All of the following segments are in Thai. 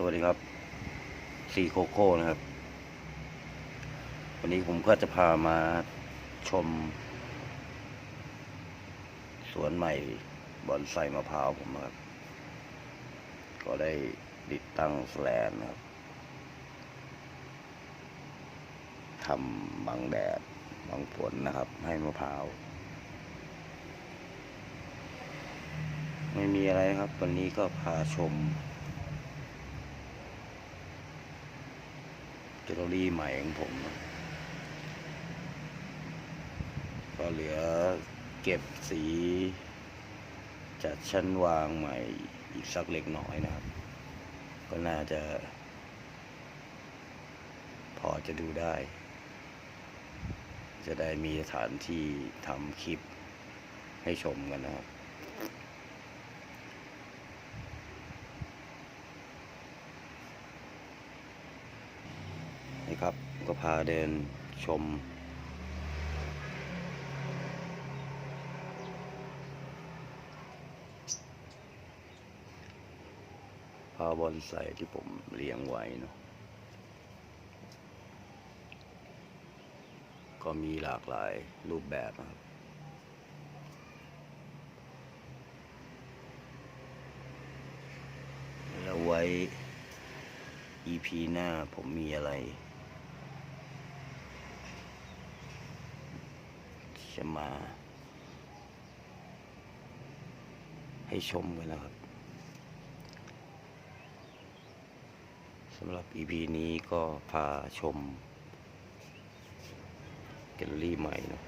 สวัสดีครับซีโคโค่นะครับ วันนี้ผมก็จะพามาชม สวนใหม่บอนไซมะพร้าวผมนะครับ ก็ได้ติดตั้งแสลนนะครับทำบังแดดบังฝนนะครับ ให้มะพร้าว ไม่มีอะไรครับ วันนี้ก็พาชม แกลเลอรี่ใหม่ของผม ก็เหลือเก็บสี จัดชั้นวางใหม่อีกสักเล็กน้อยนะครับ ก็น่าจะ พอจะดูได้ จะได้มีสถานที่ทำคลิปให้ชมกันนะครับ นี่ครับก็พาเดินชม พาบอนไซที่ผมเลี้ยงไว้เนาะก็มีหลากหลายรูปแบบนะครับแล้วไว้ EP หน้าผมมีอะไร จะมา ให้ชมกันนะครับสำหรับ EP นี้ก็พาชมแกลเลอรี่ใหม่นะ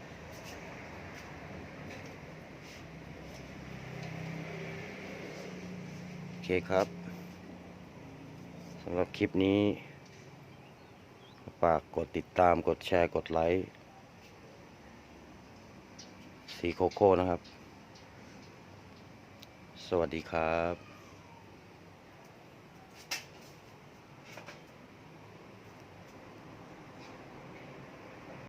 โอเคครับสำหรับคลิปนี้ฝากกดติดตามกดแชร์กดไลค์ สีโคโค่นะครับ สวัสดีครับ